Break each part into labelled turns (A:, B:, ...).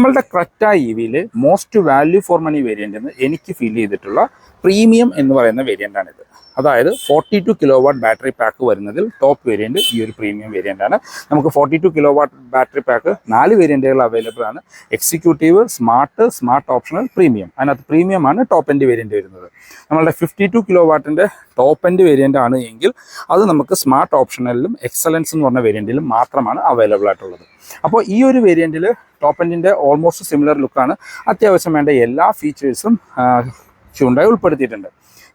A: നമ്മളുടെ Creta E most value for money variant എന്ന് എനിക്ക് ഫീൽ ചെയ്തിട്ടുള്ള പ്രീമിയം എന്ന് പറയുന്ന വേരിയന്റാണിത് അതായത് forty two kilowatt battery pack വരുന്നതിൽ ടോപ്പ് വേരിയന്റ് ഈ ഒരു പ്രീമിയം വേരിയന്റ് ആണ്. നമുക്ക് forty two kilowatt battery pack നാല് വേരിയന്റുകൾ അവൈലബിൾ ആണ്. Executive smart smart optional premium അതിനകത്ത് പ്രീമിയം ആണ് ടോപ്പ് എൻഡ് വേരിയന്റ് വരുന്നത്. നമ്മളുടെ ഫിഫ്റ്റി ടു കിലോ വാട്ടിന്റെ ടോപ്പ് എൻഡ് വേരിയന്റ് ആണ് എങ്കിൽ അത് നമുക്ക് സ്മാർട്ട് ഓപ്ഷണലിലും എക്സലൻസ് എന്ന് പറഞ്ഞ വേരിയന്റിലും മാത്രമാണ് അവൈലബിൾ ആയിട്ടുള്ളത്. അപ്പോൾ ഈ ഒരു വേരിയന്റിൽ ടോപ്പ് എൻഡിന്റെ ഓൾമോസ്റ്റ് സിമിലർ ലുക്കാണ് അത്യാവശ്യം വേണ്ട എല്ലാ ഫീച്ചേഴ്സും ഹ്യൂണ്ടായി ഉൾപ്പെടുത്തിയിട്ടുണ്ട്.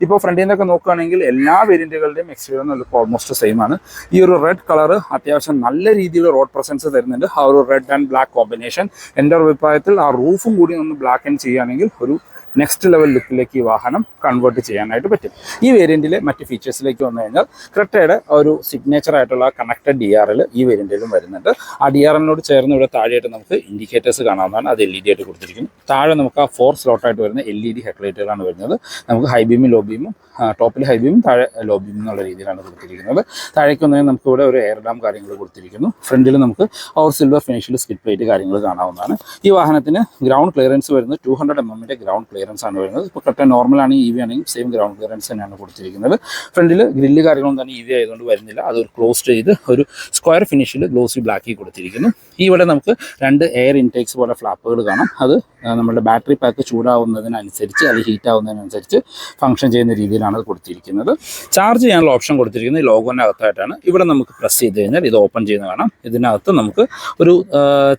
A: ഇപ്പോൾ ഫ്രണ്ടിൽ നിന്നൊക്കെ നോക്കുകയാണെങ്കിൽ എല്ലാ വേരിയന്റുകളുടെയും എക്സ്റ്റീരിയർ ഓൾമോസ്റ്റ് സെയിം ആണ്. ഈ ഒരു റെഡ് കളർ അത്യാവശ്യം നല്ല രീതിയിൽ റോഡ് പ്രസൻസ് തരുന്നുണ്ട്. ആ ഒരു റെഡ് ആൻഡ് ബ്ലാക്ക് കോമ്പിനേഷൻ എന്റെ അഭിപ്രായത്തിൽ ആ റൂഫും കൂടി ഒന്ന് ബ്ലാക്ക് ആൻഡ് ചെയ്യുകയാണെങ്കിൽ ഒരു നെക്സ്റ്റ് ലെവൽ ലുക്കിലേക്ക് ഈ വാഹനം കൺവേർട്ട് ചെയ്യാനായിട്ട് പറ്റും. ഈ വേരിയന്റിലെ മറ്റ് ഫീച്ചേഴ്സിലേക്ക് വന്നു കഴിഞ്ഞാൽ ക്രെറ്റയുടെ ഒരു സിഗ്നേച്ചർ ആയിട്ടുള്ള കണക്റ്റഡ് ഡി ആർ എൽ ഈ വേരിയന്റിലും വരുന്നുണ്ട്. ആ ഡി എല്ലിനോട് ചേർന്ന് ഇവിടെ താഴെയായിട്ട് നമുക്ക് ഇൻഡിക്കേറ്റേഴ്സ് കാണാവുന്നതാണ്. അത് എൽ ഇ ഡി ആയിട്ട് കൊടുത്തിരിക്കുന്നു. താഴെ നമുക്ക് ആ ഫോർ സ്ലോട്ടായിട്ട് വരുന്ന എൽ ഇ ഡി ഹെഡ്ലൈറ്റുകളാണ് വരുന്നത്. നമുക്ക് ഹൈ ബീമും ലോ ബീമും ടോപ്പിൽ ഹൈ ബീമും താഴെ ലോ ബീമും എന്നുള്ള രീതിയിലാണ് കൊടുത്തിരിക്കുന്നത്. താഴേക്ക് വന്നാൽ നമുക്ക് ഇവിടെ ഒരു എയർ ഡാം കാര്യങ്ങൾ കൊടുത്തിരിക്കുന്നു. ഫ്രണ്ടിൽ നമുക്ക് ഓവർ സിൽവർ ഫിനിഷിൽ സ്കിപ്പ് പ്ലേറ്റ് കാര്യങ്ങൾ കാണാവുന്നതാണ്. ഈ വാഹനത്തിന് ഗ്രൗണ്ട് ക്ലിയറൻസ് വരുന്നത് ടു ഹൺഡ്രഡ് എം എമ്മിന്റെ ഗ്രൗണ്ട് ക്ലിയറൻസ് ആണ് വരുന്നത്. ഇപ്പോൾ നോർമൽ ആണ് ഇ വി ആണെങ്കിൽ സെയിം ഗ്രൗണ്ട് ക്ലിയറൻസ് തന്നെയാണ് കൊടുത്തിരിക്കുന്നത്. ഫ്രണ്ടിൽ ഗ്രില്ല് കാര്യങ്ങളൊന്നും തന്നെ ഇ വി ആയതുകൊണ്ട് വരുന്നില്ല. അത് ഒരു ക്ലോസ് ചെയ്ത് ഒരു സ്ക്വയർ ഫിനിഷിൽ ഗ്ലോസി ബ്ലാക്കി കൊടുത്തിരിക്കുന്നു. ഇവിടെ നമുക്ക് രണ്ട് എയർ ഇൻടേക്സ് പോലെ ഫ്ലാപ്പുകൾ കാണാം. അത് നമ്മുടെ ബാറ്ററി പാക്ക് ചൂടാവുന്നതിനനുസരിച്ച് അല്ലെങ്കിൽ ഹീറ്റ് ആവുന്നതിനനുസരിച്ച് ഫംഗ്ഷൻ ചെയ്യുന്ന രീതിയിലാണ് അത് കൊടുത്തിരിക്കുന്നത്. ചാർജ് ചെയ്യാനുള്ള ഓപ്ഷൻ കൊടുത്തിരിക്കുന്നത് ഈ ലോഗോനകത്തായിട്ടാണ് ഇവിടെ നമുക്ക് പ്രസ് ചെയ്ത് കഴിഞ്ഞാൽ ഇത് ഓപ്പൺ ചെയ്യുന്ന കാണാം. ഇതിനകത്ത് നമുക്ക് ഒരു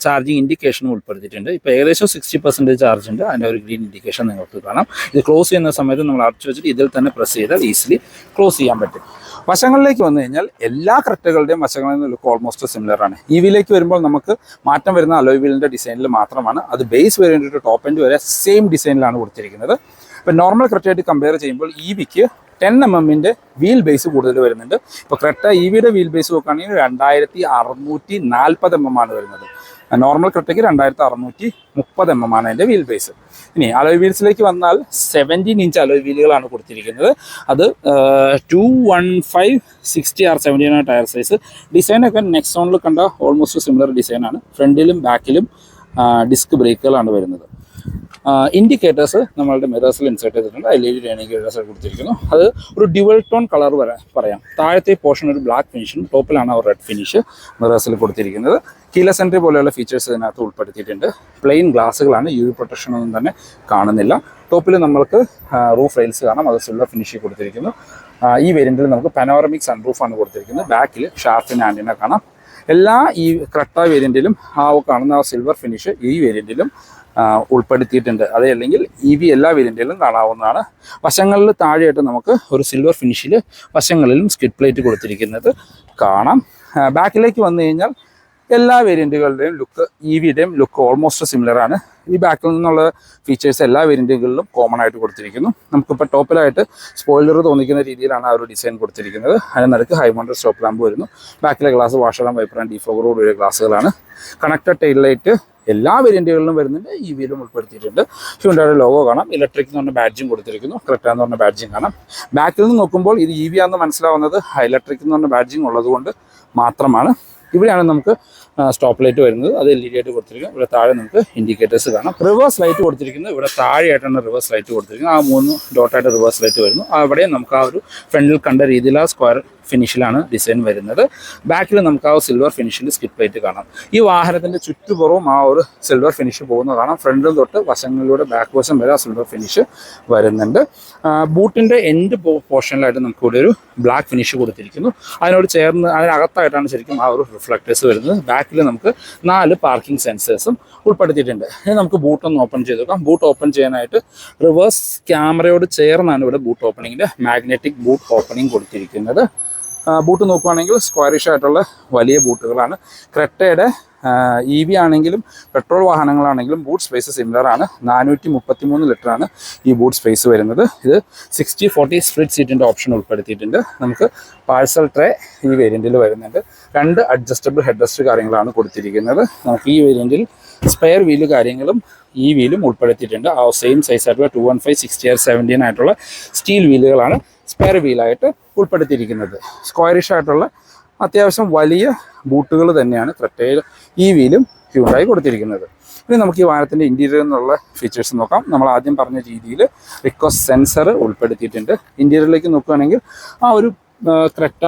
A: ചാർജിങ് ഇൻഡിക്കേഷനും ഉൾപ്പെടുത്തിയിട്ടുണ്ട്. ഇപ്പോൾ ഏകദേശം സിക്സ്റ്റി പെർസെന്റേജ് ചാർജ് ഉണ്ട്. അതിന്റെ ഒരു ഗ്രീൻ ഇൻഡിക്കേഷൻ നിങ്ങൾക്ക് കാണാം. ഇത് ക്ലോസ് ചെയ്യുന്ന സമയത്ത് നമ്മൾ അടച്ചു വെച്ചിട്ട് ഇതിൽ തന്നെ പ്രസ് ചെയ്താൽ ഈസിലി ക്ലോസ് ചെയ്യാൻ പറ്റും. വശങ്ങളിലേക്ക് വന്നു കഴിഞ്ഞാൽ എല്ലാ ക്രെറ്റകളുടെയും വശങ്ങളിൽ നിന്ന് ലുക്ക് ഓൾമോസ്റ്റ് സിമിലർ ആണ്. ഇ വിയിലേക്ക് വരുമ്പോൾ നമുക്ക് മാറ്റം വരുന്ന അലോയ് വീലിന്റെ ഡിസൈനിൽ മാത്രമാണ്. അത് ബേസ് വേരിയന്റ് ടോപ്പ് എൻഡ് വരെ സെയിം ഡിസൈനിലാണ് കൊടുത്തിരിക്കുന്നത്. ഇപ്പം നോർമൽ ക്രെറ്റയായിട്ട് കമ്പയർ ചെയ്യുമ്പോൾ ഈ വിക്ക് ടെൻ എം എമ്മിന്റെ വീൽ ബേസ് കൂടുതൽ വരുന്നുണ്ട്. ഇപ്പോൾ ക്രെറ്റ ഇ വിയുടെ വീൽ ബേസ് നോക്കുകയാണെങ്കിൽ രണ്ടായിരത്തി അറുന്നൂറ്റി നാൽപ്പത് എം എം ആണ് വരുന്നത്. നോർമൽ ക്രെറ്റയ്ക്ക് രണ്ടായിരത്തി അറുന്നൂറ്റി മുപ്പത് എം എം ആണ് അതിന്റെ വീൽ ബേസ്. ഇനി അലോയ് വീൽസിലേക്ക് വന്നാൽ സെവന്റീൻ ഇഞ്ച് അലോയ് വീലുകളാണ് കൊടുത്തിരിക്കുന്നത്. അത് two one five sixty R seventeen ആണ് ടയർ സൈസ് ഡിസൈനൊക്കെ നെക്സോണിൽ കണ്ട ഓൾമോസ്റ്റ് സിമിലർ ഡിസൈനാണ് ഫ്രണ്ടിലും ബാക്കിലും ഡിസ്ക് ബ്രേക്കുകളാണ് വരുന്നത്. ഇൻഡിക്കേറ്റേഴ്സ് നമ്മളുടെ മിറേഴ്സിൽ ഇൻസേർട്ട് ചെയ്തിട്ടുണ്ട്. അതിൽ ഏഴ് ഇൻഡിക്കേറ്റേഴ്സ് കൊടുത്തിരിക്കുന്നു. അത് ഒരു ഡ്യുവൽ ടോൺ കളർ വരെ പറയാം. താഴത്തെ പോർഷൻ ഒരു ബ്ലാക്ക് ഫിനിഷും ടോപ്പിലാണ് ആ റെഡ് ഫിനിഷ് മിറേഴ്സിൽ കൊടുത്തിരിക്കുന്നത്. കീല എൻട്രി പോലെയുള്ള ഫീച്ചേഴ്സ് ഇതിനകത്ത് ഉൾപ്പെടുത്തിയിട്ടുണ്ട്. പ്ലെയിൻ ഗ്ലാസ്സുകളാണ് യു വി പ്രൊട്ടക്ഷൻ ഒന്നും തന്നെ കാണുന്നില്ല. ടോപ്പിൽ നമ്മൾക്ക് റൂഫ് റെയിൽസ് കാണാം. അത് സിൽവർ ഫിനിഷിൽ കൊടുത്തിരിക്കുന്നു. ഈ വേരിയന്റിൽ നമുക്ക് പനോറമിക് സൺ സൺറൂഫാണ് കൊടുത്തിരിക്കുന്നത്. ബാക്കിൽ ഷാർപ്പിൻ ആന്റിന കാണാം. എല്ലാ ഈ ക്രട്ട വേരിയന്റിലും ആ കാണുന്ന ആ സിൽവർ ഫിനിഷ് ഈ വേരിയന്റിലും ഉൾപ്പെടുത്തിയിട്ടുണ്ട്. അതേ അല്ലെങ്കിൽ ഇ വി എല്ലാ വേരിയന്റിലും കാണാവുന്നതാണ്. വശങ്ങളിൽ താഴെയായിട്ട് നമുക്ക് ഒരു സിൽവർ ഫിനിഷിൽ വശങ്ങളിലും സ്കിഡ് പ്ലേറ്റ് കൊടുത്തിരിക്കുന്നത് കാണാം. ബാക്കിലേക്ക് വന്നു കഴിഞ്ഞാൽ എല്ലാ വേരിയന്റുകളുടെയും ലുക്ക് ഇ വിയുടെയും ലുക്ക് ഓൾമോസ്റ്റ് സിമിലർ ആണ്. ഈ ബാക്കിൽ നിന്നുള്ള ഫീച്ചേഴ്സ് എല്ലാ വേരിയന്റുകളിലും കോമൺ ആയിട്ട് കൊടുത്തിരിക്കുന്നു. നമുക്കിപ്പോൾ ടോപ്പിലായിട്ട് സ്പോയിലർ തോന്നിക്കുന്ന രീതിയിലാണ് ആ ഒരു ഡിസൈൻ കൊടുത്തിരിക്കുന്നത്. അതിന് നിരക്ക് ഹൈ മൗണ്ടർ സ്റ്റോപ്പ് ലാമ്പ് വരുന്നു. ബാക്കിലെ ഗ്ലാസ് വാഷറാം വൈപ്പർ ആൻഡ് റോഡ് ഗ്ലാസ്സുകളാണ് കണക്റ്റഡ് ടൈൽ ലൈറ്റ് എല്ലാ വേരിയന്റുകളിലും വരുന്നുണ്ട്. ഈ വീലും ഉൾപ്പെടുത്തിയിട്ടുണ്ട്. ഹ്യൂണ്ടയുടെ ലോഗോ കാണാം. ഇലക്ട്രിക് എന്ന് പറഞ്ഞ ബാഡ്ജും കൊടുത്തിരിക്കുന്നു. ക്രെറ്റ എന്ന് പറഞ്ഞ ബാഡ്ജും കാണാം. ബാക്കിൽ നിന്ന് നോക്കുമ്പോൾ ഇത് ഇ വി ആണെന്ന് മനസ്സിലാവുന്നത്. ഇലക്ട്രിക് എന്ന് പറഞ്ഞ ബാഡ്ജിങ് ഉള്ളതുകൊണ്ട് മാത്രമാണ്. ഇവിടെയാണ് നമുക്ക് സ്റ്റോപ്പ് ലൈറ്റ് വരുന്നത്. അത് എൽ ഇ ഡി ആയിട്ട് കൊടുത്തിരിക്കുന്നത് ഇവിടെ താഴെ നമുക്ക് ഇൻഡിക്കേറ്റേഴ്സ് കാണാം. റിവേഴ്സ് ലൈറ്റ് കൊടുത്തിരിക്കുന്നത് ഇവിടെ താഴെയായിട്ടാണ് റിവേഴ്സ് ലൈറ്റ് കൊടുത്തിരിക്കുന്നത്. ആ മൂന്ന് ഡോട്ടായിട്ട് റിവേഴ്സ് ലൈറ്റ് വരുന്നു. അവിടെയും നമുക്ക് ആ ഒരു ഫ്രണ്ടിൽ കണ്ട രീതിയിൽ ആ സ്ക്വയർ ഫിനിഷിലാണ് ഡിസൈൻ വരുന്നത്. ബാക്കിൽ നമുക്ക് ആ സിൽവർ ഫിനിഷിൽ സ്കിപ്പ് ആയിട്ട് കാണാം. ഈ വാഹനത്തിന്റെ ചുറ്റുപുറവും ആ ഒരു സിൽവർ ഫിനിഷ് പോകുന്നത് കാണാം. ഫ്രണ്ടിൽ തൊട്ട് വശങ്ങളിലൂടെ ബാക്ക് വശം വരെ ആ സിൽവർ ഫിനിഷ് വരുന്നുണ്ട്. ബൂട്ടിന്റെ എൻഡ് പോർഷനിലായിട്ട് നമുക്ക് ഇവിടെ ഒരു ബ്ലാക്ക് ഫിനിഷ് കൊടുത്തിരിക്കുന്നു. അതിനോട് ചേർന്ന് അതിനകത്തായിട്ടാണ് ശരിക്കും ആ ഒരു റിഫ്ലക്ടേഴ്സ് വരുന്നത്. ബാക്കിൽ നമുക്ക് നാല് പാർക്കിംഗ് സെൻസേഴ്സും ഉൾപ്പെടുത്തിയിട്ടുണ്ട്. ഇനി നമുക്ക് ബൂട്ടൊന്ന് ഓപ്പൺ ചെയ്ത് നോക്കാം. ബൂട്ട് ഓപ്പൺ ചെയ്യാനായിട്ട് റിവേഴ്സ് ക്യാമറയോട് ചേർന്നാണ് ഇവിടെ ബൂട്ട് ഓപ്പണിങ്ങിന്റെ മാഗ്നറ്റിക് ബൂട്ട് ഓപ്പണിംഗ് കൊടുത്തിരിക്കുന്നത്. ബൂട്ട് നോക്കുകയാണെങ്കിൽ സ്ക്വയറിഷ് ആയിട്ടുള്ള വലിയ ബൂട്ടുകളാണ്. ക്രെട്ടയുടെ ഇ വി ആണെങ്കിലും പെട്രോൾ വാഹനങ്ങളാണെങ്കിലും ബൂട്ട് സ്പേസ് സിമിലർ ആണ്. നാനൂറ്റി മുപ്പത്തി മൂന്ന് ലിറ്ററാണ് ഈ ബൂട്ട് സ്പേസ് വരുന്നത്. ഇത് സിക്സ്റ്റി ഫോർട്ടി സ്പ്ലിറ്റ് സീറ്റിന്റെ ഓപ്ഷൻ ഉൾപ്പെടുത്തിയിട്ടുണ്ട്. നമുക്ക് പാഴ്സൽ ട്രേ ഈ വേരിയന്റിൽ വരുന്നുണ്ട്. രണ്ട് അഡ്ജസ്റ്റബിൾ ഹെഡ് റെസ്റ്റ് കാര്യങ്ങളാണ് കൊടുത്തിരിക്കുന്നത്. നമുക്ക് ഈ വേരിയന്റിൽ സ്പെയർ വീൽ കാര്യങ്ങളും ഈ വീലും ഉൾപ്പെടുത്തിയിട്ടുണ്ട്. ആ സെയിം സൈസ് ആയിട്ടുള്ള two one five sixty R seventeen ആയിട്ടുള്ള സ്റ്റീൽ വീലുകളാണ് സ്പെയർ വീലായിട്ട് ഉൾപ്പെടുത്തിയിരിക്കുന്നത്. സ്ക്വയറിഷ് ആയിട്ടുള്ള അത്യാവശ്യം വലിയ ബൂട്ടുകൾ തന്നെയാണ് ക്രെറ്റയിൽ ഈ വീലും ഹ്യൂണ്ടായി കൊടുത്തിരിക്കുന്നത്. ഇനി നമുക്ക് ഈ വാഹനത്തിന്റെ ഇന്റീരിയർ എന്നുള്ള ഫീച്ചേഴ്സ് നോക്കാം. നമ്മൾ ആദ്യം പറഞ്ഞ രീതിയിൽ റിക്വസ്റ്റ് സെൻസർ ഉൾപ്പെടുത്തിയിട്ടുണ്ട്. ഇന്റീരിയറിലേക്ക് നോക്കുകയാണെങ്കിൽ ആ ഒരു ക്രെട്ട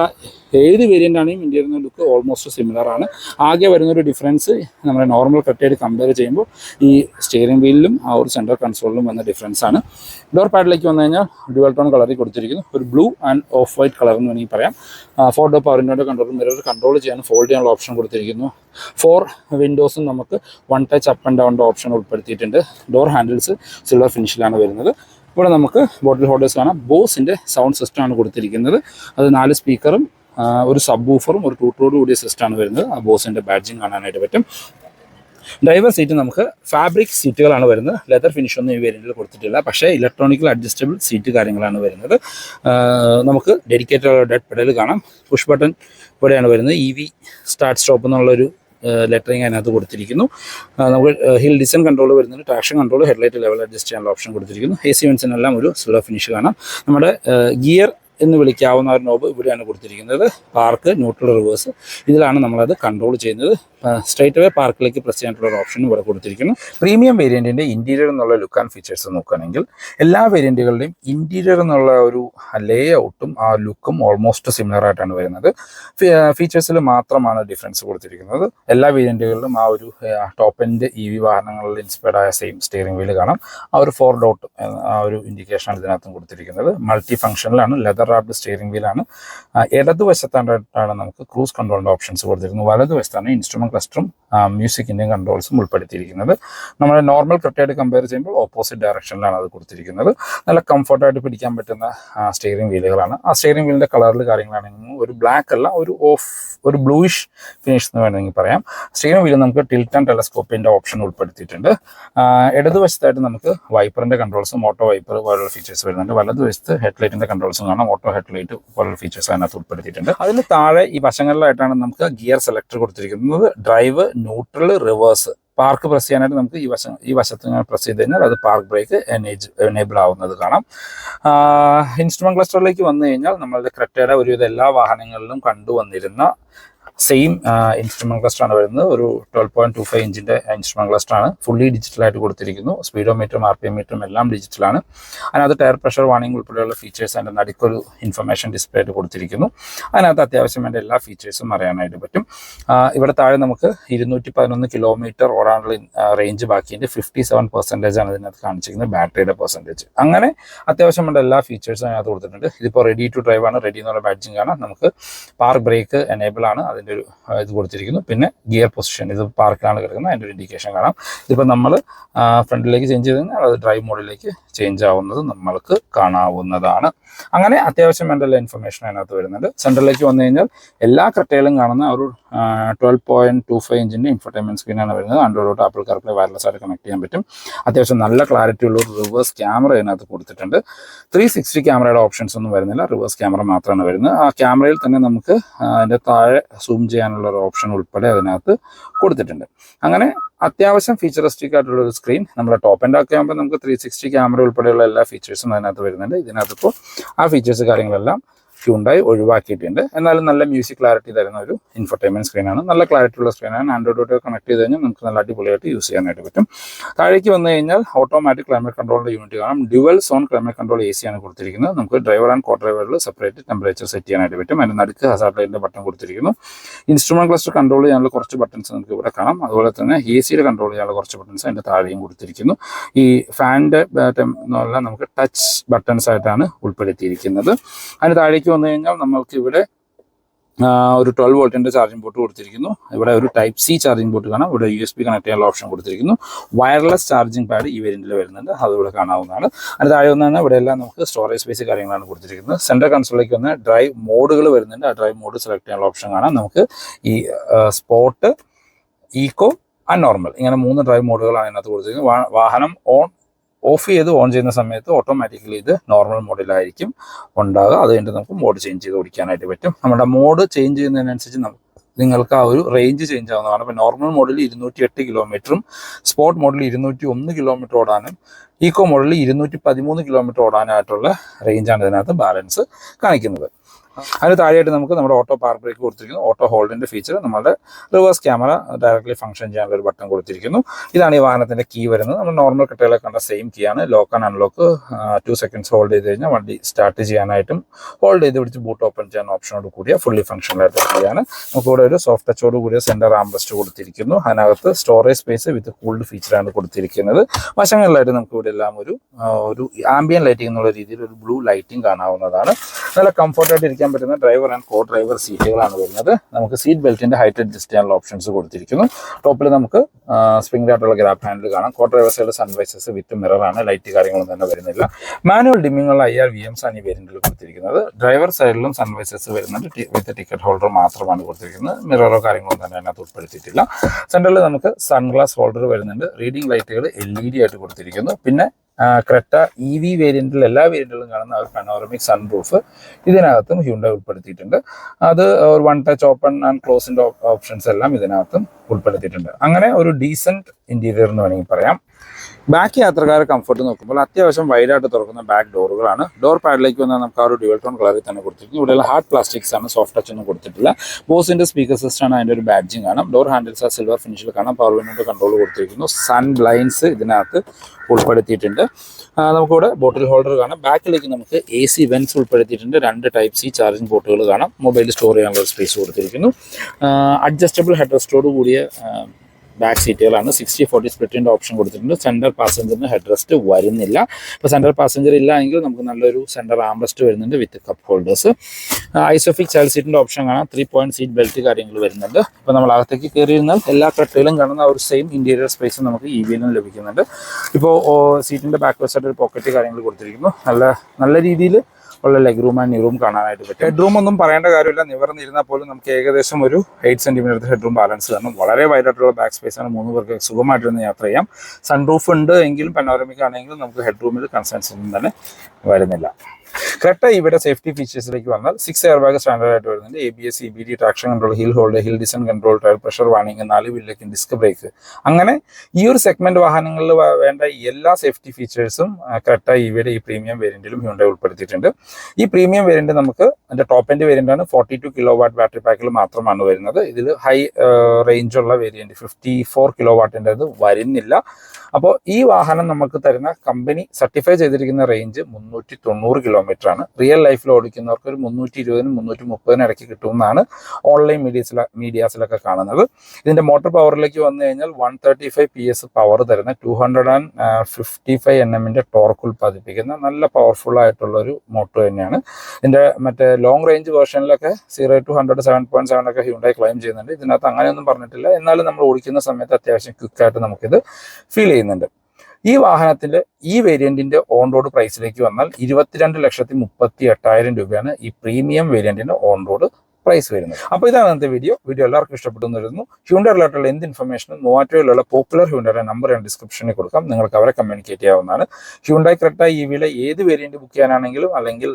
A: ഏത് വേരിയന്റ് ആണെങ്കിലും ഇന്ത്യയിൽ ലുക്ക് ഓൾമോസ്റ്റ് സിമിലർ ആണ്. ആകെ വരുന്നൊരു ഡിഫറൻസ് നമ്മുടെ നോർമൽ ക്രെട്ടയായിട്ട് കമ്പയർ ചെയ്യുമ്പോൾ ഈ സ്റ്റിയറിംഗ് വീലിലും ആ ഒരു സെൻട്രൽ കൺസോളിലും വന്ന ഡിഫറൻസ് ആണ്. ഡോർ പാഡിലേക്ക് വന്നു കഴിഞ്ഞാൽ ഡുവൽ ടോൺ കളറിൽ കൊടുത്തിരിക്കുന്നു. ഒരു blue and off white colour എന്ന് വേണമെങ്കിൽ പറയാം. ഫോർ ഡോ പവർ വിൻഡോയുടെ കൺട്രോൾ മിറർ കൺട്രോൾ ചെയ്യാൻ ഫോൾഡ് ചെയ്യാനുള്ള ഓപ്ഷൻ കൊടുത്തിരിക്കുന്നു. ഫോർ വിൻഡോസും നമുക്ക് വൺ ടച്ച് അപ്പ് ആൻഡ് ഡൗണിന്റെ ഓപ്ഷൻ ഉൾപ്പെടുത്തിയിട്ടുണ്ട്. ഡോർ ഹാൻഡിൽസ് സിൽവർ ഫിനിഷിലാണ് വരുന്നത്. ഇവിടെ നമുക്ക് ബോട്ടിൽ ഹോൾഡേഴ്സ് കാണാം. ബോസിന്റെ സൗണ്ട് സിസ്റ്റമാണ് കൊടുത്തിരിക്കുന്നത്. അത് നാല് സ്പീക്കറും ഒരു സബ് ഊഫറും ഒരു ടൂട്ടോട് കൂടിയ സിസ്റ്റമാണ് വരുന്നത്. ആ ബോസിന്റെ ബാഡ്ജിങ് കാണാനായിട്ട് പറ്റും. ഡ്രൈവർ സീറ്റ് നമുക്ക് ഫാബ്രിക് സീറ്റുകളാണ് വരുന്നത്. ലെതർ ഫിനിഷ് ഒന്നും ഈ വേരിയന്റിൽ കൊടുത്തിട്ടില്ല. പക്ഷേ ഇലക്ട്രോണിക്കൽ അഡ്ജസ്റ്റബിൾ സീറ്റ് കാര്യങ്ങളാണ് വരുന്നത്. നമുക്ക് ഡെഡിക്കേറ്റഡ് ഡെഡ് പെഡൽ കാണാം. പുഷ് ബട്ടൺ ഇവിടെയാണ് വരുന്നത്. ഇ വി സ്റ്റാർട്ട് സ്റ്റോപ്പ് എന്നുള്ളൊരു ലെറ്ററിങ് അതിനകത്ത് കൊടുത്തിരിക്കുന്നു. നമുക്ക് ഹിൽ ഡിസൈൻ കൺട്രോൾ വരുന്നുണ്ട് traction control headlight level adjust ചെയ്യാനുള്ള ഓപ്ഷൻ കൊടുത്തിരിക്കുന്നു. എ സി വെൻസിനെല്ലാം ഒരു സ്ലോ ഫിനിഷ് കാണാം. നമ്മുടെ ഗിയർ എന്ന് വിളിക്കാവുന്ന ഒരു നോബ് ഇവിടെയാണ് കൊടുത്തിരിക്കുന്നത്. പാർക്ക് ന്യൂട്രൽ റിവേഴ്സ് ഇതിലാണ് നമ്മളത് കൺട്രോൾ ചെയ്യുന്നത്. സ്ട്രേറ്റ് അവേ പാർക്കിലേക്ക് പ്രസ് ചെയ്യാനുള്ള ഒരു ഇവിടെ കൊടുത്തിരിക്കുന്നു. പ്രീമിയം വേരിയന്റിന്റെ ഇന്റീരിയർ എന്നുള്ള ലുക്ക് ആൻഡ് ഫീച്ചേഴ്സ് നോക്കുകയാണെങ്കിൽ എല്ലാ വേരിയന്റുകളുടെയും ഇന്റീരിയർ എന്നുള്ള ഒരു ലേ ഔട്ടും ആ ലുക്കും ഓൾമോസ്റ്റ് സിമിലർ ആയിട്ടാണ് വരുന്നത്. ഫീച്ചേഴ്സിൽ മാത്രമാണ് ഡിഫറൻസ് കൊടുത്തിരിക്കുന്നത്. എല്ലാ വേരിയന്റുകളിലും ആ ഒരു ടോപ്പ് എൻഡ് ഇ വി വാഹനങ്ങളിൽ ഇൻസ്പയർഡ് ആയ സെയിം സ്റ്റിയറിംഗ് വീൽ കാണാം. ആ ഒരു ഫോർ ഡോട്ട് ആ ഒരു ഇൻഡിക്കേഷനാണ് ഇതിനകത്തും കൊടുത്തിരിക്കുന്നത്. മൾട്ടി ഫംഗ്ഷനിലാണ് ലെതർ റാപ്ഡ് സ്റ്റിയറിംഗ് വീലാണ് ഇടതുവശത്തായിട്ടാണ് നമുക്ക് ക്രൂസ് കൺട്രോളിന്റെ ഓപ്ഷൻസ് കൊടുത്തിരിക്കുന്നത്. വലതുവശത്താണ് ഇൻസ്ട്രുമെന്റ് ക്ലസ്റ്ററും മ്യൂസിക്കിന്റെയും കൺട്രോൾസും ഉൾപ്പെടുത്തിയിരിക്കുന്നത്. നമ്മുടെ നോർമൽ കൃത്യമായിട്ട് കമ്പയർ ചെയ്യുമ്പോൾ ഓപ്പോസിറ്റ് ഡയറക്ഷനിലാണ് അത് കൊടുത്തിരിക്കുന്നത്. നല്ല കംഫർട്ടായിട്ട് പിടിക്കാൻ പറ്റുന്ന സ്റ്റിയറിംഗ് വീലുകളാണ് ആ സ്റ്റിയറിംഗ് വീലിന്റെ കളറിൽ കാര്യങ്ങളാണെങ്കിൽ ഒരു ബ്ലാക്ക് അല്ല ഒരു ഓഫ് ഒരു ബ്ലൂയിഷ് ഫിനിഷ് എന്ന് വേണമെങ്കിൽ പറയാം. സ്റ്റിയറിംഗ് വീലിൽ നമുക്ക് ടിൽറ്റ് ആൻഡ് ടെലസ്കോപ്പിന്റെ ഓപ്ഷൻ ഉൾപ്പെടുത്തിയിട്ടുണ്ട്. ഇടതുവശത്തായിട്ട് നമുക്ക് വൈപ്പറിന്റെ കൺട്രോൾസും ഓട്ടോ വൈപ്പർ പോലുള്ള ഫീച്ചേഴ്സ് വരുന്നുണ്ട്. വലതുവശത്ത് ഹെഡ്ലൈറ്റിന്റെ കൺട്രോൾസും കാണാം. ഓട്ടോ ഹെഡ്ലൈറ്റ് പോലുള്ള ഫീച്ചേഴ്സ് അതിനകത്ത് ഉൾപ്പെടുത്തിയിട്ടുണ്ട്. അതിന് താഴെ ഈ വശങ്ങളിലായിട്ടാണ് നമുക്ക് ഗിയർ സെലക്ടർ കൊടുത്തിരിക്കുന്നത്. Drive neutral reverse park press ചെയ്യാനായിട്ട് നമുക്ക് ഈ വശം ഈ വശത്ത് ഇങ്ങനെ പ്രസ് ചെയ്ത് കഴിഞ്ഞാൽ അത് പാർക്ക് ബ്രേക്ക് എനേജ് എനേബിൾ ആവുന്നത് കാണാം. ഇൻസ്ട്രുമെന്റ് ക്ലസ്റ്ററിലേക്ക് വന്നു കഴിഞ്ഞാൽ നമ്മളുടെ ക്രെറ്റയുടെ ഒരുവിധ എല്ലാ വാഹനങ്ങളിലും കണ്ടുവന്നിരുന്ന സെയിം ഇൻസ്ട്രുമെന്റ് ക്ലസ്റ്റർ ആണ് വരുന്നത്. ഒരു ട്വൽവ് പോയിന്റ് ടു ഫൈവ് ഇഞ്ചിന്റെ ഇൻസ്ട്രുമെന്റ് ക്ലസ്റ്റർ ആണ്. ഫുള്ളി ഡിജിറ്റലായിട്ട് കൊടുത്തിരിക്കുന്നു. സ്പീഡോമീറ്ററും ആർ പി എം മീറ്ററും എല്ലാം ഡിജിറ്റൽ ആണ്. അതിനകത്ത് ടയർ പ്രഷർ വാണിംഗ് ഉൾപ്പെടെയുള്ള ഫീച്ചേഴ്സ് അതിന്റെ നടുക്കൊരു ഇൻഫർമേഷൻ ഡിസ്പ്ലേ ആയിട്ട് കൊടുത്തിരിക്കുന്നു. അതിനകത്ത് അത്യാവശ്യം വേണ്ട എല്ലാ ഫീച്ചേഴ്സും അറിയാനായിട്ട് പറ്റും. ഇവിടെ താഴെ നമുക്ക് ഇരുന്നൂറ്റി പതിനൊന്ന് കിലോമീറ്റർ ഓടാനുള്ള റേഞ്ച് ബാക്കിയുണ്ട്. ഫിഫ്റ്റി സെവൻ പെർസെന്റേജ് ആണ് ഇതിനകത്ത് കാണിച്ചിരിക്കുന്നത് ബാറ്ററിയുടെ പെർസെന്റേജ് അങ്ങനെ അത്യാവശ്യം വേണ്ട എല്ലാ ഫീച്ചേഴ്സും അതിനകത്ത് കൊടുത്തിട്ടുണ്ട്. ഇതിപ്പോൾ റെഡി ടു ഡ്രൈവ് ആണ്. റെഡി എന്നുള്ള ബാഡ്ജിങ് ആണ്. നമുക്ക് പാർക്ക് ബ്രേക്ക് എനേബിൾ ആണ്. അതിന്റെ ഒരു ആ, ഇത് കൊടുത്തിരിക്കുന്നു. പിന്നെ ഗിയർ പൊസിഷൻ ഇത് പാർക്കിലാണ് കിടക്കുന്നത്. അതിന്റെ ഒരു ഇൻഡിക്കേഷൻ കാണാം. ഇതിപ്പോൾ നമ്മൾ ഫ്രണ്ടിലേക്ക് ചേഞ്ച് ചെയ്ത് കഴിഞ്ഞാൽ അത് ഡ്രൈവ് മോഡിലേക്ക് ചേഞ്ച് ആവുന്നത് നമ്മൾക്ക് കാണാവുന്നതാണ്. അങ്ങനെ അത്യാവശ്യം എല്ലാ ഇൻഫർമേഷൻ അതിനകത്ത് വരുന്നുണ്ട്. സെന്ററിലേക്ക് വന്നു കഴിഞ്ഞാൽ എല്ലാ ക്രെറ്റയിലും കാണുന്ന ഒരു ട്വൽവ് പോയിന്റ് ടു ഫൈവ് ഇഞ്ചിന്റെ ഇൻഫർടൈൻമെന്റ് സ്ക്രീനാണ് വരുന്നത്. ആൻഡ്രോയിഡ് ആപ്പിൾ കാർപ്ലേ വയർലെസ് ആയിട്ട് കണക്ട് ചെയ്യാൻ പറ്റും. അത്യാവശ്യം നല്ല ക്ലാരിറ്റി ഉള്ള ഒരു റിവേഴ്സ് ക്യാമറ ഇതിനകത്ത് കൊടുത്തിട്ടുണ്ട്. ത്രീ സിക്സ്റ്റി ക്യാമറയുടെ ഓപ്ഷൻസ് ഒന്നും വരുന്നില്ല. റിവേഴ്സ് ക്യാമറ മാത്രമാണ് വരുന്നത്. ആ ക്യാമറയിൽ തന്നെ നമുക്ക് അതിന്റെ താഴെ സൂം ചെയ്യാനുള്ള ഒരു ഓപ്ഷൻ ഉൾപ്പെടെ അതിനകത്ത് കൊടുത്തിട്ടുണ്ട്. അങ്ങനെ അത്യാവശ്യം ഫീച്ചറിസ്റ്റിക് ആയിട്ടുള്ള ഒരു സ്ക്രീൻ നമ്മുടെ ടോപ്പ് എൻഡ് ഒക്കെ ആകുമ്പോൾ നമുക്ക് ത്രീ സിക്സ്റ്റി ക്യാമറ ഉൾപ്പെടെയുള്ള എല്ലാ ഫീച്ചേഴ്സും അതിനകത്ത് വരുന്നുണ്ട്. ഇതിനകത്തിപ്പോൾ ആ ഫീച്ചേഴ്സ് കാര്യങ്ങളെല്ലാം ഹ്യൂണ്ടായി ഒഴിവാക്കിയിട്ടുണ്ട്. എന്നാലും നല്ല മ്യൂസിക് ക്ലാരിറ്റി തരുന്ന ഒരു ഇൻഫർടൈൻമെന്റ് സ്ക്രീനാണ് നല്ല ക്ലാരിറ്റി ഉള്ള സ്ക്രീനാണ് ആൻഡ്രോയിഡോട്ട് കണക്ട് ചെയ്ത് കഴിഞ്ഞാൽ നമുക്ക് നല്ല അടിപൊളിയായിട്ട് യൂസ് ചെയ്യാനായിട്ട് പറ്റും. താഴേക്ക് വന്നു കഴിഞ്ഞാൽ ഓട്ടോമാറ്റിക് ക്ലൈമറ്റ് കൺട്രോളിന്റെ യൂണിറ്റ് കാണാം. Dual zone climate control A ആണ് കൊടുത്തിരിക്കുന്നത്. നമുക്ക് ഡ്രൈവർ ആൻഡ് കോ ഡ്രൈവറിൽ സെപ്പറേറ്റ് ടെമ്പറേച്ചർ സെറ്റ് ചെയ്യാനായിട്ട് പറ്റും. അതിന് നടുക്ക് ഹസാർഡ് ലൈറ്റിന്റെ ബട്ടൺ കൊടുത്തിരിക്കുന്നു. ഇൻസ്ട്രുമെന്റ് ക്ലസ്റ്റർ കൺട്രോൾ ചെയ്യാനുള്ള കുറച്ച് ബട്ടൺസ് നമുക്ക് ഇവിടെ കാണാം. അതുപോലെ തന്നെ എ സിയുടെ കൺട്രോൾ ചെയ്യാനുള്ള കുറച്ച് ബട്ടൺസ് അതിന്റെ താഴെയും കൊടുത്തിരിക്കുന്നു. ഈ ഫാന്റെ നമുക്ക് ടച്ച് ബട്ടൺസ് ആയിട്ടാണ് ഉൾപ്പെടുത്തിയിരിക്കുന്നത്. അതിന് താഴേക്ക് വന്നു കഴിഞ്ഞാൽ നമ്മൾക്ക് ഇവിടെ ഒരു ട്വൽവ് വോൾട്ടിന്റെ ചാർജിംഗ് പോർട്ട് കൊടുത്തിരിക്കുന്നു. ഇവിടെ ഒരു ടൈപ്പ് സി ചാർജിംഗ് പോർട്ട് കാണാം. ഇവിടെ യു എസ് ബി കണക്ട് ചെയ്യാനുള്ള ഓപ്ഷൻ കൊടുത്തിരിക്കുന്നു. വയർലെസ് ചാർജിംഗ് പാഡ് ഈ വേരിയന്റിൽ വരുന്നുണ്ട്. അത് ഇവിടെ കാണാവുന്നതാണ്. അതിന് താഴെ വന്നാണ് ഇവിടെ എല്ലാം നമുക്ക് സ്റ്റോറേജ് സ്പേസ് കാര്യങ്ങളാണ് കൊടുത്തിരിക്കുന്നത്. സെൻട്രൽ കൺസോളിലേക്ക് വന്ന ഡ്രൈവ് മോഡുകൾ വരുന്നുണ്ട്. ആ ഡ്രൈവ് മോഡ് സെലക്ട് ചെയ്യാനുള്ള ഓപ്ഷൻ കാണാം. നമുക്ക് ഈ സ്പോട്ട് ഈക്കോ ആൻഡ് നോർമൽ ഇങ്ങനെ മൂന്ന് ഡ്രൈവ് മോഡുകളാണ് ഇതിനകത്ത് കൊടുത്തിരിക്കുന്നത്. വാഹനം ഓൺ ഓഫ് ചെയ്ത് ഓൺ ചെയ്യുന്ന സമയത്ത് ഓട്ടോമാറ്റിക്കലി ഇത് നോർമൽ മോഡിലായിരിക്കും ഉണ്ടാകുക അത് കഴിഞ്ഞിട്ട് നമുക്ക് മോഡ് ചേഞ്ച് ചെയ്ത് ഓടിക്കാനായിട്ട് പറ്റും. നമ്മുടെ മോഡ് ചേഞ്ച് ചെയ്യുന്നതിനനുസരിച്ച് നമുക്ക് നിങ്ങൾക്ക് ആ ഒരു റേഞ്ച് ചേഞ്ച് ആവുന്നതാണ്. അപ്പോൾ നോർമൽ മോഡിൽ ഇരുന്നൂറ്റി എട്ട് കിലോമീറ്ററും സ്പോർട്ട് മോഡിൽ ഇരുന്നൂറ്റി ഒന്ന് കിലോമീറ്റർ ഓടാനും ഈക്കോ മോഡിൽ ഇരുന്നൂറ്റി പതിമൂന്ന് കിലോമീറ്റർ ഓടാനായിട്ടുള്ള റേഞ്ചാണ് ഇതിനകത്ത് ബാലൻസ് കാണിക്കുന്നത്. അതിന് താഴെയായിട്ട് നമുക്ക് നമ്മുടെ ഓട്ടോ പാർക്ക് ബ്രേക്ക് കൊടുത്തിരിക്കുന്നു. ഓട്ടോ ഹോൾഡിന്റെ ഫീച്ചർ നമ്മുടെ റിവേഴ്സ് ക്യാമറ ഡയറക്റ്റ്ലി ഫംഗ്ഷൻ ചെയ്യാനുള്ള ഒരു ബട്ടൺ കൊടുത്തിരിക്കുന്നു. ഇതാണ് ഈ വാഹനത്തിന്റെ കീ വരുന്നത്. നമ്മൾ നോർമൽ കട്ടകളെ കണ്ട സെയിം കീ ആണ്. Lock and unlock two seconds hold ചെയ്ത് കഴിഞ്ഞാൽ വണ്ടി സ്റ്റാർട്ട് ചെയ്യാനായിട്ടും ഹോൾഡ് ചെയ്ത് പിടിച്ച് ബൂട്ട് ഓപ്പൺ ചെയ്യാൻ ഓപ്ഷനോട് കൂടിയ ഫുള്ളി ഫംഗ്ഷണൽ ആയിട്ട് കീയാണ് നമുക്ക് ഇവിടെ ഒരു സോഫ്റ്റ് ടച്ചോട് കൂടിയ സെന്റർ ആംബ്രസ്റ്റ് കൊടുത്തിരിക്കുന്നു. അതിനകത്ത് സ്റ്റോറേജ് സ്പേസ് വിത്ത് കൂൾഡ് ഫീച്ചറാണ് കൊടുത്തിരിക്കുന്നത്. വശങ്ങളിലായിട്ട് നമുക്ക് ഇവിടെ എല്ലാം ഒരു ഒരു ആംബിയൻ ലൈറ്റിംഗ് എന്നുള്ള രീതിയിൽ ഒരു ബ്ലൂ ലൈറ്റിംഗ് കാണാവുന്നതാണ്. നല്ല കംഫർട്ടായിട്ട് ഇരിക്കാൻ പറ്റുന്ന ഡ്രൈവർ ആൻഡ് കോ ഡ്രൈവർ സീറ്റുകളാണ് വരുന്നത്. നമുക്ക് സീറ്റ് ബെൽറ്റിന്റെ ഹൈറ്റ് അഡ്ജസ്റ്റ് ചെയ്യാനുള്ള ഓപ്ഷൻസ് കൊടുത്തിരിക്കുന്നു. ടോപ്പിൽ നമുക്ക് സ്പ്രിംഗ് ആയിട്ടുള്ള ഗ്രാപ്പ് ഹാൻഡിൽ കാണാം. Co driver side sun visors with മിററാണ് light കാര്യങ്ങളൊന്നും തന്നെ വരുന്നില്ല. മാനുവൽ ഡിമ്മിങ്ങുള്ള ഐ ആർ വി എംസ് ആണ് ഈ വേരിയന്റിൽ കൊടുത്തിരിക്കുന്നത്. ഡ്രൈവർ സൈഡിലും സൺവൈസസ് വരുന്നുണ്ട്. വിത്ത് ടിക്കറ്റ് ഹോൾഡർ മാത്രമാണ് കൊടുത്തിരിക്കുന്നത്. മിററോ കാര്യങ്ങളൊന്നും തന്നെ അതിനകത്ത് ഉൾപ്പെടുത്തിയിട്ടില്ല. സെന്ററിൽ നമുക്ക് സൺഗ്ലാസ് ഹോൾഡർ വരുന്നുണ്ട്. റീഡിംഗ് ലൈറ്റുകൾ എൽ ഇ ഡി ആയിട്ട് കൊടുത്തിരിക്കുന്നു. പിന്നെ ക്രെറ്റ ഇ വി വേരിയന്റിൽ എല്ലാ വേരിയന്റിലും കാണുന്ന ഒരു പനോറമിക് സൺപ്രൂഫ് ഇതിനകത്തും ഹ്യൂണ്ട ഉൾപ്പെടുത്തിയിട്ടുണ്ട്. അത് ഒരു വൺ ടച്ച് ഓപ്പൺ ആൻഡ് ക്ലോസിന്റെ ഓപ്ഷൻസ് എല്ലാം ഇതിനകത്തും ഉൾപ്പെടുത്തിയിട്ടുണ്ട്. അങ്ങനെ ഒരു ഡീസന്റ് ഇന്റീരിയർ എന്ന് വേണമെങ്കിൽ പറയാം. ബാക്ക് യാത്രക്കാരെ കംഫർട്ട് നോക്കുമ്പോൾ അത്യാവശ്യം വൈഡായിട്ട് തുറക്കുന്ന ബാക്ക് ഡോറുകളാണ് ഡോർ പാഡിലേക്ക് വന്നാൽ നമുക്ക് ആ ഒരു ഡ്യുവൽ ടോൺ കളറിൽ തന്നെ കൊടുത്തിരിക്കുന്നു. ഇവിടെയുള്ള ഹാർഡ് പ്ലാസ്റ്റിക്സ് ആണ് സോഫ്റ്റ് ടച്ച് ഒന്നും കൊടുത്തിട്ടില്ല. ബോസിന്റെ സ്പീക്കർ സിസ്റ്റം ആണ് അതിന്റെ ഒരു ബാഡ്ജിങ് കാണാം ഡോർ ഹാൻഡിൽസ് ആ സിൽവർ ഫിനിഷിൽ കാണാം. പവർ വിൻഡോ കൺട്രോൾ കൊടുത്തിരിക്കുന്നു. സൺ ബ്ലൈൻസ് ഇതിനകത്ത് ഉൾപ്പെടുത്തിയിട്ടുണ്ട്. നമുക്കിവിടെ ബോട്ടിൽ ഹോൾഡർ കാണാം. ബാക്കിലേക്ക് നമുക്ക് എ സി വെൻസ് ഉൾപ്പെടുത്തിയിട്ടുണ്ട്. രണ്ട് ടൈപ്പ് സി ചാർജിങ് പോർട്ടുകൾ കാണാം. മൊബൈൽ സ്റ്റോർ ചെയ്യാനുള്ള സ്പേസ് കൊടുത്തിരിക്കുന്നു. അഡ്ജസ്റ്റബിൾ ഹെഡ് റെസ്റ്റോട് കൂടിയ ബാക്ക് സീറ്റുകളാണ് സിക്സ്റ്റി ഫോർട്ടി സ്പ്ലിറ്റിന്റെ ഓപ്ഷൻ കൊടുത്തിട്ടുണ്ട്. സെന്റർ പാസഞ്ചറിന് ഹെഡ് റെസ്റ്റ് വരുന്നില്ല. ഇപ്പോൾ സെന്റർ പാസഞ്ചർ ഇല്ല എങ്കിൽ നമുക്ക് നല്ലൊരു സെന്റർ ആം റെസ്റ്റ് വരുന്നുണ്ട് with cup holders ISOFIX child സീറ്റിന്റെ ഓപ്ഷൻ കാണാം. ത്രീ പോയിന്റ് സീറ്റ് ബെൽറ്റ് കാര്യങ്ങൾ വരുന്നുണ്ട്. ഇപ്പോൾ നമ്മൾ അകത്തേക്ക് കയറിയിരുന്നാൽ എല്ലാ കട്ടിലും കാണുന്ന ഒരു സെയിം ഇന്റീരിയർ സ്പേസ് നമുക്ക് ഇ വിയിലും ലഭിക്കുന്നുണ്ട്. ഇപ്പോൾ സീറ്റിന്റെ ബാക്ക് വശമായിട്ട് ഒരു പോക്കറ്റ് കാര്യങ്ങൾ കൊടുത്തിരിക്കുന്നു. നല്ല നല്ല രീതിയിൽ ഉള്ള ലെഗ് റൂം ആൻഡ് റൂം കാണാനായിട്ട് പറ്റും. ഹെഡ് റൂം ഒന്നും പറയേണ്ട കാര്യമില്ല. നിവർന്നിരുന്നാൽ പോലും നമുക്ക് ഏകദേശം ഒരു eight centimetre head room balance കാരണം വളരെ വൈഡായിട്ടുള്ള ബാക്ക് സ്പേസ് ആണ്. മൂന്ന് പേർക്ക് സുഖമായിട്ടിരുന്ന് യാത്ര ചെയ്യാം. സൺറൂഫ് ഉണ്ട് എങ്കിലും പനോരമിക് ആണെങ്കിലും നമുക്ക് ഹെഡ് റൂമിൽ കൺസേൺസ് ഒന്നും തന്നെ വരുന്നില്ല. ക്രെട്ട ഇവിടെ സേഫ്റ്റി ഫീച്ചേഴ്സിലേക്ക് വന്നാൽ സിക്സ് എയർ ബാഗ് സ്റ്റാൻഡേർഡ് ആയിട്ട് വരുന്നുണ്ട്. A B S E B D traction control hill hold hill descent control tyre pressure warning നാല് വീലിലേക്ക് ഡിസ്ക് ബ്രേക്ക് അങ്ങനെ ഈ ഒരു സെഗ്മെന്റ് വാഹനങ്ങളിൽ വേണ്ട എല്ലാ സേഫ്റ്റി ഫീച്ചേഴ്സും ക്രെട്ട ഇവയുടെ ഈ പ്രീമിയം വേരിയന്റിലും ഹ്യൂണ്ടെ ഉൾപ്പെടുത്തിയിട്ടുണ്ട്. ഈ പ്രീമിയം വേരിയന്റ് നമുക്ക് അതിന്റെ ടോപ്പ് എൻഡ് വേരിയന്റ് ആണ്. Forty two kilowatt battery പാക്കിൽ മാത്രമാണ് വരുന്നത്. ഇതിൽ ഹൈ റേഞ്ച് ഉള്ള വേരിയന്റ് ഫിഫ്റ്റി ഫോർ കിലോ വാട്ടിന്റെ അത് വരുന്നില്ല. അപ്പോൾ ഈ വാഹനം നമുക്ക് തരുന്ന കമ്പനി സർട്ടിഫൈ ചെയ്തിരിക്കുന്ന റേഞ്ച് മുന്നൂറ്റി തൊണ്ണൂറ് കിലോമീറ്റർ ആണ്. റിയൽ ലൈഫിൽ ഓടിക്കുന്നവർക്ക് ഒരു മുന്നൂറ്റി ഇരുപതിനും മുന്നൂറ്റി മുപ്പതിനും ഇടയ്ക്ക് കിട്ടുമെന്നാണ് ഓൺലൈൻ മീഡിയസില മീഡിയാസിലൊക്കെ കാണുന്നത്. ഇതിന്റെ മോട്ടോർ പവറിലേക്ക് വന്നു കഴിഞ്ഞാൽ one thirty five P S power തരുന്ന two hundred and fifty five N എമ്മിന്റെ ടോർക്ക് ഉൽപ്പാദിപ്പിക്കുന്ന നല്ല പവർഫുൾ ആയിട്ടുള്ള ഒരു മോട്ടോർ തന്നെയാണ്. ഇതിന്റെ മറ്റേ long range വേർഷനിലൊക്കെ zero two hundred seven point seven ഒക്കെ ഹ്യൂണ്ടായി ക്ലെയിം ചെയ്യുന്നുണ്ട്. ഇതിനകത്ത് അങ്ങനെയൊന്നും പറഞ്ഞിട്ടില്ല. എന്നാലും നമ്മൾ ഓടിക്കുന്ന സമയത്ത് അത്യാവശ്യം ക്വിക്കായിട്ട് നമുക്കിത് ഫീൽ ചെയ്യുന്നുണ്ട്. ഈ വാഹനത്തിന്റെ ഈ വേരിയന്റിന്റെ ഓൺ റോഡ് പ്രൈസിലേക്ക് വന്നാൽ ഇരുപത്തിരണ്ട് ലക്ഷത്തി മുപ്പത്തി എട്ടായിരം രൂപയാണ് ഈ പ്രീമിയം വേരിയന്റിന്റെ ഓൺ റോഡ് പ്രൈസ് വരുന്നത്. അപ്പോൾ ഇതാണ് ഇന്നത്തെ വീഡിയോ വീഡിയോ എല്ലാവർക്കും ഇഷ്ടപ്പെട്ടു എന്ന് വരുന്നു ഹ്യൂണ്ടർ റിലേറ്റുള്ള എന്ത് ഇൻഫർമേഷനും മൂവാറ്റുപുഴയിലുള്ള പോപ്പുലർ ഹ്യൂണ്ടറുടെ നമ്പർ ഞാൻ ഡിസ്ക്രിപ്ഷനിൽ കൊടുക്കാം. നിങ്ങൾക്ക് അവരെ കമ്മ്യൂണിക്കേറ്റ് ചെയ്യാവുന്നതാണ്. ഹ്യൂണ്ടായി ക്രെട്ട ഇ വിയിലെ ഏത് വേരിയന്റ് ബുക്ക് ചെയ്യാനാണെങ്കിലും അല്ലെങ്കിൽ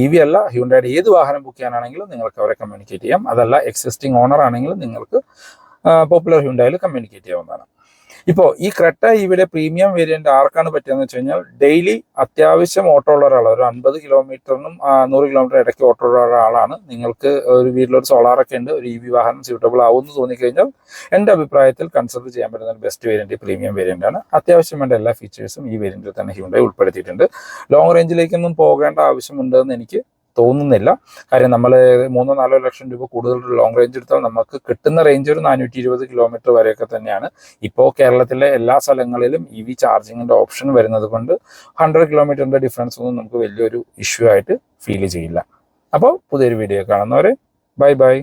A: ഇ വി അല്ല ഹ്യൂണ്ടയുടെ ഏത് വാഹനം ബുക്ക് ചെയ്യാനാണെങ്കിലും നിങ്ങൾക്ക് അവരെ കമ്മ്യൂണിക്കേറ്റ് ചെയ്യാം. അതല്ല എക്സിസ്റ്റിംഗ് ഓണർ ആണെങ്കിലും നിങ്ങൾക്ക് പോപ്പുലർ ഹ്യൂണ്ടായിൽ കമ്മ്യൂണിക്കേറ്റ് ചെയ്യാവുന്നതാണ്. ഇപ്പോൾ ഈ ക്രെട്ട ഇവിടെ പ്രീമിയം വേരിയന്റ് ആർക്കാണ് പറ്റിയെന്ന് വെച്ച് കഴിഞ്ഞാൽ ഡെയിലി അത്യാവശ്യം ഓട്ടോ ഉള്ള ഒരാൾ ഒരു അൻപത് കിലോമീറ്ററിനും നൂറ് കിലോമീറ്റർ ഇടയ്ക്ക് ഓട്ടോ ഉള്ള ഒരാളാണ്. നിങ്ങൾക്ക് ഒരു വീട്ടിലൊരു സോളാറൊക്കെ ഉണ്ട് ഒരു ഇ വി വാഹനം സ്യൂട്ടബിൾ ആവുമെന്ന് തോന്നിക്കഴിഞ്ഞാൽ എന്റെ അഭിപ്രായത്തിൽ കൺസിഡർ ചെയ്യാൻ പറ്റുന്ന ഒരു ബെസ്റ്റ് വേരിയന്റ് പ്രീമിയം വേരിയന്റ് ആണ്. അത്യാവശ്യം വേണ്ട എല്ലാ ഫീച്ചേഴ്സും ഈ വേരിയന്റിൽ തന്നെ ഹ്യൂണ്ടായി ഉൾപ്പെടുത്തിയിട്ടുണ്ട്. ലോങ് റേഞ്ചിലേക്കൊന്നും പോകേണ്ട ആവശ്യമുണ്ടെന്ന് എനിക്ക് തോന്നുന്നില്ല. കാര്യം നമ്മൾ മൂന്നോ നാലോ ലക്ഷം രൂപ കൂടുതൽ ലോങ് റേഞ്ച് എടുത്താൽ നമുക്ക് കിട്ടുന്ന റേഞ്ച് ഒരു നാനൂറ്റി ഇരുപത് കിലോമീറ്റർ വരെയൊക്കെ തന്നെയാണ്. ഇപ്പോൾ കേരളത്തിലെ എല്ലാ സ്ഥലങ്ങളിലും ഇ വി ചാർജിങ്ങിന്റെ ഓപ്ഷൻ വരുന്നത് കൊണ്ട് ഹൺഡ്രഡ് കിലോമീറ്ററിന്റെ ഡിഫറൻസ് ഒന്നും നമുക്ക് വലിയൊരു ഇഷ്യൂ ആയിട്ട് ഫീൽ ചെയ്യില്ല. അപ്പോൾ പുതിയൊരു വീഡിയോ കാണുന്നവരെ ബൈ ബൈ